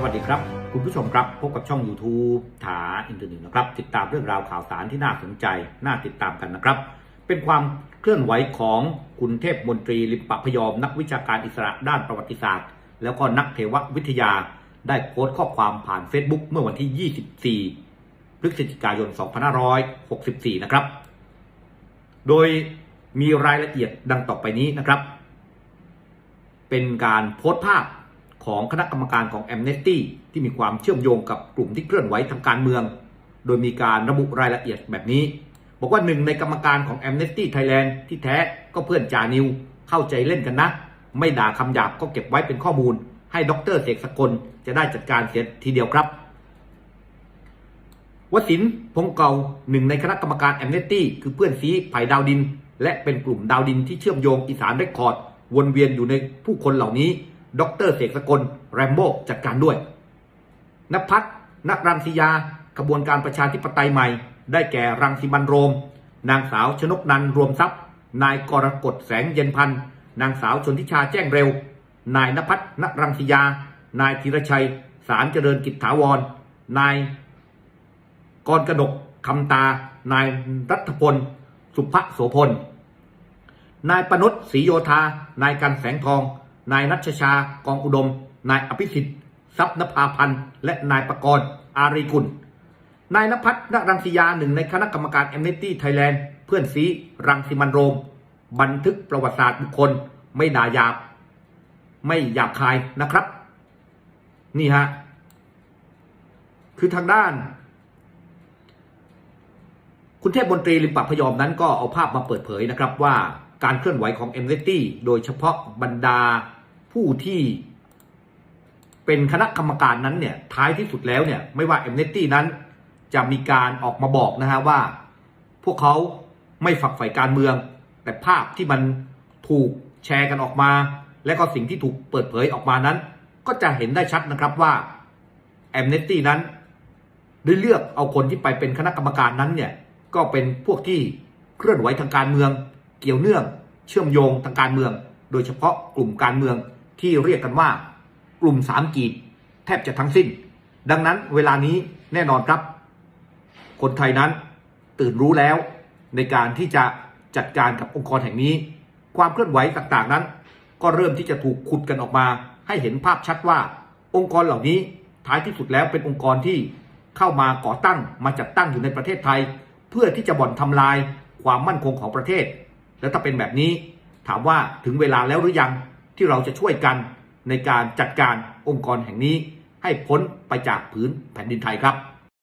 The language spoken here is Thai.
สวัสดีคุณผู้ชมครับ พบกับช่อง YouTube ถาอินเทอร์เน็ตนะครับ ติดตามเรื่องราวข่าวสารที่น่าสนใจ น่าติดตามกันนะครับ เป็นความเคลื่อนไหวของคุณเทพมนตรีลิมปะพยอม นักวิชาการอิสระด้านประวัติศาสตร์ แล้วก็นักเทววิทยา ได้โพสต์ข้อความผ่าน Facebook เมื่อวันที่ 24 พฤศจิกายน 2564 นะครับ โดยมีรายละเอียดดังต่อไปนี้นะครับ เป็นการโพสต์ภาพ ของคณะกรรมการของแอมเนสตี้ที่มีความเชื่อมโยงกับกลุ่มที่เคลื่อนไหวทางการเมือง โดยมีการระบุรายละเอียดแบบนี้ บอกว่าหนึ่งในกรรมการของแอมเนสตี้ไทยแลนด์ที่แท้ก็เพื่อนจานิว เข้าใจเล่นกันนะไม่ด่าคำหยาบก็เก็บไว้เป็นข้อมูล ให้ดรเสกสกลจะได้จัดการเสียทีเดียวครับวสินพงเก่าหนึ่งในคณะกรรมการแอมเนสตี้คือเพื่อนซีไผ่ดาวดิน และเป็นกลุ่มดาวดินที่เชื่อมโยงอีสานเรคคอร์ด วนเวียนอยู่ในผู้คนเหล่านี้ ดรเสกสกล แรมโบ้จัดการด้วยนภัทรนักรังสียาขบวนการประชาธิปไตยใหม่ ได้แก่รังสีมันโรม นางสาวชนกนันรวมทรัพย์ นายกรกฎแสงเย็นพันธ์นางสาวชนทิชาแจ้งเร็ว นายนภัทรนรังสียา นายธีรชัย สารเจริญกิจถาวร นายกรกนกคำตา นายรัฐพล สุภโสพล นายปนุษศรีโยธา นายกันแสงทอง นายนัชชากองอุดม นายอภิสิทธิ์ทรัพย์นภาพันธ์ และนายประกรณ์อารีกุล นายนภัทรนรังสียาหนึ่งในคณะกรรมการแอมเนตี้ไทยแลนด์เพื่อนซีรังสิมันโรม บันทึกประวัติศาสตร์บุคคล ไม่ด่าหยาบ ไม่หยาบคายนะครับ นี่ฮะ คือทางด้าน คุณเทพบนตรีลิมปะพยอมนั้นก็เอาภาพมาเปิดเผยนะครับว่าการเคลื่อนไหวของ m อ t โดยเฉพาะบรรดา ผู้ที่เป็นคณะกรรมการนั้นเนี่ยท้ายที่สุดแล้วเนี่ยไม่ว่า m อ t นั้น จะมีการออกมาบอกนะฮะว่า พวกเขาไม่ฝักใฝ่การเมือง แต่ภาพที่มันถูกแชร์กันออกมา และก็สิ่งที่ถูกเปิดเผยออกมานั้น ก็จะเห็นได้ชัดนะครับว่า a อ n e s t y นั้นได้เลือกเอาคนที่ไปเป็นคณะกรรมการนั้นเนี่ยก็เป็นพวกที่เคลื่อนไหวทางการเมือง เกี่ยวเนื่อง เชื่อมโยงทางการเมือง โดยเฉพาะกลุ่มการเมือง ที่เรียกกันว่ากลุ่มสามกีบแทบจะทั้งสิ้น ดังนั้นเวลานี้แน่นอนครับ คนไทยนั้นตื่นรู้แล้วในการที่จะจัดการกับองค์กรแห่งนี้ ความเคลื่อนไหวต่างๆนั้น ก็เริ่มที่จะถูกขุดกันออกมา ให้เห็นภาพชัดว่า องค์กรเหล่านี้ท้ายที่สุดแล้วเป็นองค์กรที่เข้ามาก่อตั้งมาจัดตั้งอยู่ในประเทศไทย เพื่อที่จะบ่อนทำลายความมั่นคงของประเทศ และถ้าเป็นแบบนี้ถามว่าถึงเวลาแล้วหรือยัง ที่เราจะช่วยกันในการจัดการองค์กรแห่งนี้ให้พ้นไปจากผืนแผ่นดินไทยครับ